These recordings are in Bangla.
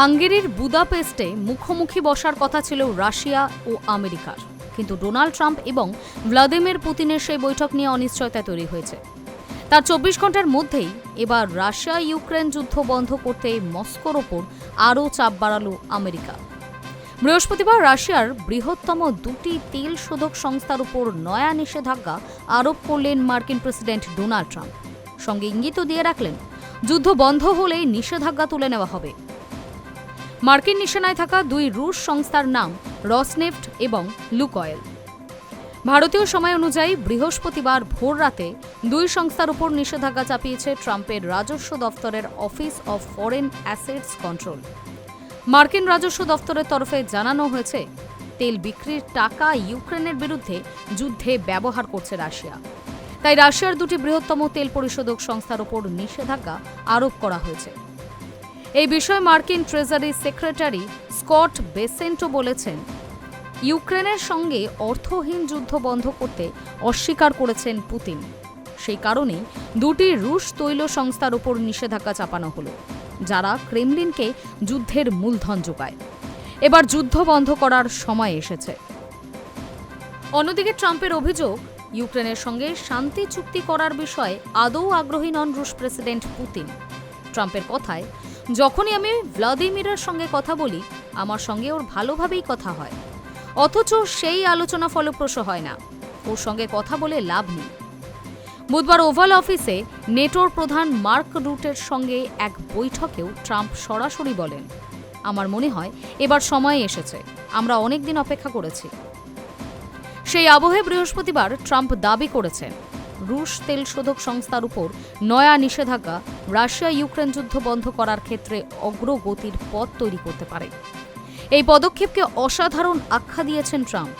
হাঙ্গেরির বুদাপেস্টে মুখোমুখি বসার কথা ছিল রাশিয়া ও আমেরিকার। কিন্তু ডোনাল্ড ট্রাম্প এবং ভ্লাদিমির পুতিনের সেই বৈঠক নিয়ে অনিশ্চয়তা তৈরি হয়েছে। তার চব্বিশ ঘণ্টার মধ্যেই এবার রাশিয়া ইউক্রেন যুদ্ধ বন্ধ করতে মস্কোর ওপর আরও চাপ বাড়ালো আমেরিকা। বৃহস্পতিবার রাশিয়ার বৃহত্তম দুটি তেল শোধক সংস্থার উপর নয়া নিষেধাজ্ঞা আরোপ করলেন মার্কিন প্রেসিডেন্ট ডোনাল্ড ট্রাম্প। সঙ্গে ইঙ্গিতও দিয়ে রাখলেন, যুদ্ধ বন্ধ হলেই নিষেধাজ্ঞা তুলে নেওয়া হবে। মার্কিন নিশানায় থাকা দুই রুশ সংস্থার নাম, রসনেফট এবং লুকয়েল। ভারতীয় সময় অনুযায়ী বৃহস্পতিবার ভোর রাতে দুই সংস্থার উপর নিষেধাজ্ঞা চাপিয়েছে ট্রাম্পের রাজস্ব দফতরের office of foreign assets control. মার্কিন রাজস্ব দফতরের তরফে জানানো হয়েছে, তেল বিক্রির টাকা ইউক্রেনের বিরুদ্ধে যুদ্ধে ব্যবহার করছে রাশিয়া। তাই রাশিয়ার দুটি বৃহত্তম তেল পরিশোধক সংস্থার উপর নিষেধাজ্ঞা আরোপ করা হয়েছে। এই বিষয়ে মার্কিন ট্রেজারি সেক্রেটারি স্কট বেসেন্টো বলেছেন, ইউক্রেনের সঙ্গে অর্থহীন যুদ্ধ বন্ধ করতে অস্বীকার করেছেন পুতিন। সেই কারণে দুটি রুশ তৈল সংস্থার উপর নিষেধাজ্ঞা চাপানো হলো, যারা ক্রেমলিনকে যুদ্ধের মূলধন যোগায়। এবার যুদ্ধ বন্ধ করার সময় এসেছে। অন্যদিকে ট্রাম্পের অভিযোগ, ইউক্রেনের সঙ্গে শান্তি চুক্তি করার বিষয়ে আদৌ আগ্রহী নন রুশ প্রেসিডেন্ট পুতিন। ট্রাম্পের কথায় যখনই আমি ভ্লাদিমিরের সঙ্গে কথা বলি, আমার সঙ্গে ওর ভালোভাবেই কথা হয়। অথচ সেই আলোচনা ফলপ্রসূ হয় না। ওর সঙ্গে কথা বলে লাভ নেই। বুধবার ওভাল অফিসে নেটোর প্রধান মার্ক রুটের সঙ্গে এক বৈঠকেও ট্রাম্প সরাসরি বলেন, আমার মনে হয় এবার সময় এসেছে। আমরা অনেক দিন অপেক্ষা করেছি। সেই আবহে বৃহস্পতিবার ট্রাম্প দাবি করেছেন রুশ তেল শোধক সংস্থার উপর নয়া নিষেধাজ্ঞা রাশিয়া ইউক্রেন যুদ্ধ বন্ধ করার ক্ষেত্রে অগ্রগতির পথ তৈরি করতে পারে। এই পদক্ষেপকে অসাধারণ আখ্যা দিয়েছেন ট্রাম্প।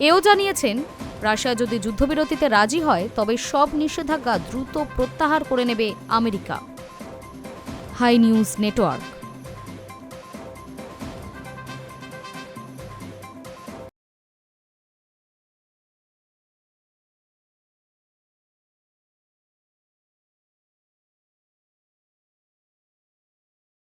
এও জানিয়েছেন, রাশিয়া যদি যুদ্ধবিরতিতে রাজি হয়, তবে সব নিষেধাজ্ঞা দ্রুত প্রত্যাহার করে নেবে আমেরিকা। High news network.